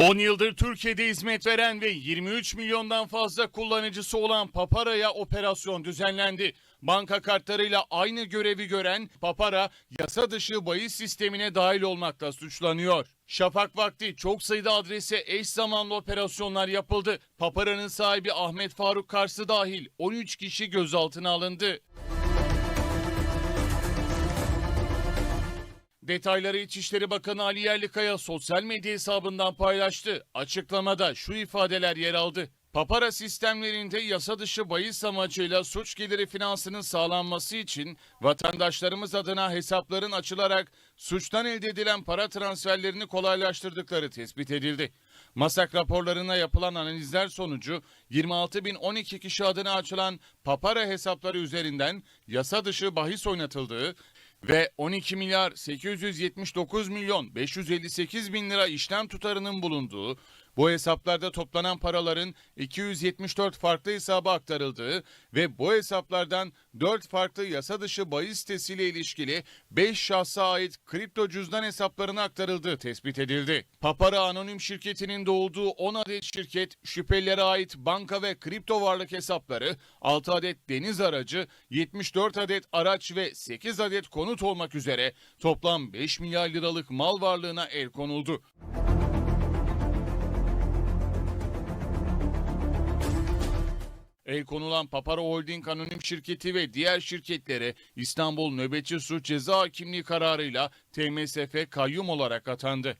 10 yıldır Türkiye'de hizmet veren ve 23 milyondan fazla kullanıcısı olan Papara'ya operasyon düzenlendi. Banka kartlarıyla aynı görevi gören Papara yasa dışı bahis sistemine dahil olmakla suçlanıyor. Şafak vakti çok sayıda adrese eş zamanlı operasyonlar yapıldı. Papara'nın sahibi Ahmet Faruk Karsı dahil 13 kişi gözaltına alındı. Detayları İçişleri Bakanı Ali Yerlikaya sosyal medya hesabından paylaştı. Açıklamada şu ifadeler yer aldı. Papara sistemlerinde yasa dışı bahis amacıyla suç geliri finansının sağlanması için vatandaşlarımız adına hesapların açılarak suçtan elde edilen para transferlerini kolaylaştırdıkları tespit edildi. Masak raporlarına yapılan analizler sonucu 26.012 kişi adına açılan Papara hesapları üzerinden yasa dışı bahis oynatıldığı ve 12 milyar 879 milyon 558 bin lira işlem tutarının bulunduğu, bu hesaplarda toplanan paraların 274 farklı hesaba aktarıldığı ve bu hesaplardan 4 farklı yasa dışı bahis sitesiyle ilişkili 5 şahsa ait kripto cüzdan hesaplarına aktarıldığı tespit edildi. Papara Anonim şirketinin doğduğu 10 adet şirket, şüphelilere ait banka ve kripto varlık hesapları, 6 adet deniz aracı, 74 adet araç ve 8 adet konut olmak üzere toplam 5 milyar liralık mal varlığına el konuldu. El konulan Papara Holding Anonim Şirketi ve diğer şirketlere İstanbul Nöbetçi Suç Ceza Hakimliği kararıyla TMSF kayyum olarak atandı.